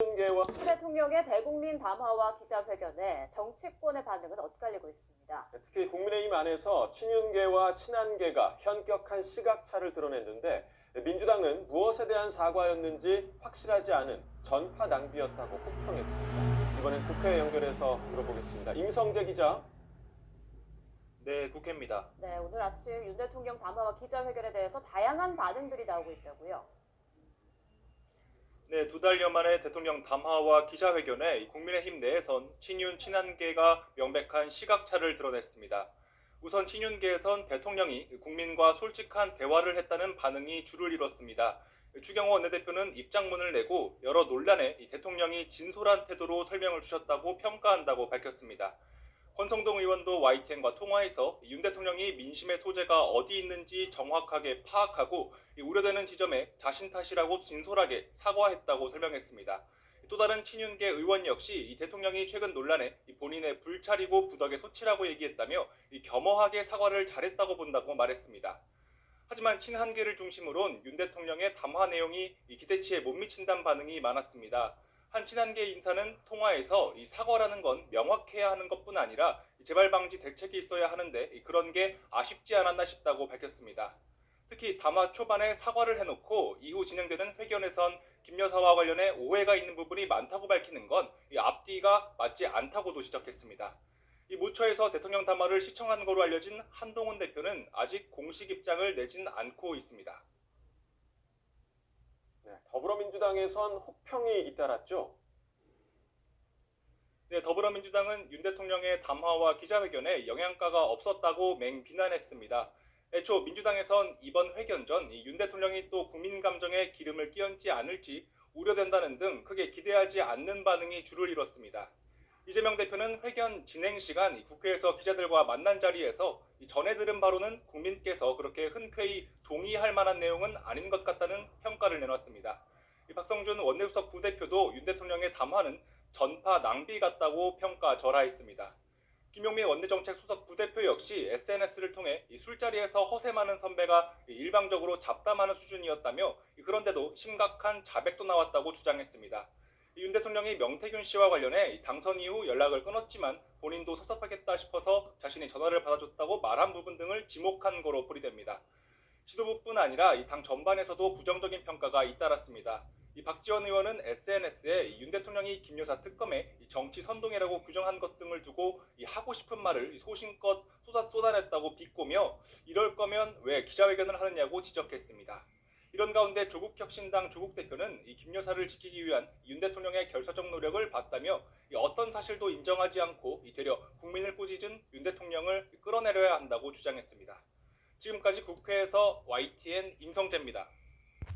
신윤계와 副대통령의 대국민 담화와 기자회견에 정치권의 반응은 엇갈리고 있습니다. 특히 국민의힘 안에서 친윤계와 친한계가 현격한 시각차를 드러냈는데 민주당은 무엇에 대한 사과였는지 확실하지 않은 전파 낭비였다고 혹평했습니다. 이번엔 국회 연결해서 물어보겠습니다. 임성재 기자. 네, 국회입니다. 네, 오늘 아침 윤 대통령 담화와 기자회견에 대해서 다양한 반응들이 나오고 있다고요. 네, 두 달여 만에 대통령 담화와 기자회견에 이 국민의힘 내에선 친윤 친한계가 명백한 시각차를 드러냈습니다. 우선 친윤계에선 대통령이 국민과 솔직한 대화를 했다는 반응이 줄을 이뤘습니다. 추경호 원내대표는 입장문을 내고 여러 논란에 이 대통령이 진솔한 태도로 설명을 주셨다고 평가한다고 밝혔습니다. 권성동 의원도 YTN과 통화에서 윤 대통령이 민심의 소재가 어디 있는지 정확하게 파악하고 이 우려되는 지점에 자신 탓이라고 진솔하게 사과했다고 설명했습니다. 또 다른 친윤계 의원 역시 이 대통령이 최근 논란에 이 본인의 불찰이고 부덕의 소치라고 얘기했다며 이 겸허하게 사과를 잘했다고 본다고 말했습니다. 하지만 친한계를 중심으론 윤 대통령의 담화 내용이 이 기대치에 못 미친다는 반응이 많았습니다. 한 친한계 인사는 통화에서 이 사과라는 건 명확해야 하는 것뿐 아니라 이 재발 방지 대책이 있어야 하는데 이 그런 게 아쉽지 않았나 싶다고 밝혔습니다. 특히 담화 초반에 사과를 해놓고 이후 진행되는 회견에선 김 여사와 관련해 오해가 있는 부분이 많다고 밝히는 건이 앞뒤가 맞지 않다고도 지적했습니다. 이 모처에서 대통령 담화를 시청한 거로 알려진 한동훈 대표는 아직 공식 입장을 내진 않고 있습니다. 네, 더불어민주당에선 혹평이 잇따랐죠. 네, 더불어민주당은 윤 대통령의 담화와 기자회견에 영향가가 없었다고 맹 비난했습니다. 애초 민주당에선 이번 회견 전 윤 대통령이 또 국민 감정에 기름을 끼얹지 않을지 우려된다는 등 크게 기대하지 않는 반응이 줄을 이뤘습니다. 이재명 대표는 회견 진행 시간 국회에서 기자들과 만난 자리에서 이 전해 들은 바로는 국민께서 그렇게 흔쾌히 동의할 만한 내용은 아닌 것 같다는 평가를 내놨습니다. 이 박성준 원내수석 부대표도 윤 대통령의 담화는 전파 낭비 같다고 평가 절하했습니다. 김용민 원내정책 수석 부대표 역시 SNS를 통해 이 술자리에서 허세 많은 선배가 일방적으로 잡담하는 수준이었다며 그런데도 심각한 자백도 나왔다고 주장했습니다. 윤 대통령이 명태균 씨와 관련해 당선 이후 연락을 끊었지만 본인도 섭섭하겠다 싶어서 자신이 전화를 받아줬다고 말한 부분 등을 지목한 거로 풀이됩니다. 지도부뿐 아니라 이 당 전반에서도 부정적인 평가가 잇따랐습니다. 이 박지원 의원은 SNS에 윤 대통령이 김 여사 특검에 이 정치 선동이라고 규정한 것 등을 두고 이 하고 싶은 말을 이 소신껏 쏟아, 쏟아냈다고 비꼬며 이럴 거면 왜 기자회견을 하느냐고 지적했습니다. 이런 가운데 조국 혁신당 조국 대표는 이김 여사를 지키기 위한 윤 대통령의 결사적 노력을 봤다며 이 어떤 사실도 인정하지 않고 이 되려 국민을 꾸짖은 윤 대통령을 끌어내려야 한다고 주장했습니다. 지금까지 국회에서 YTN 임성재입니다.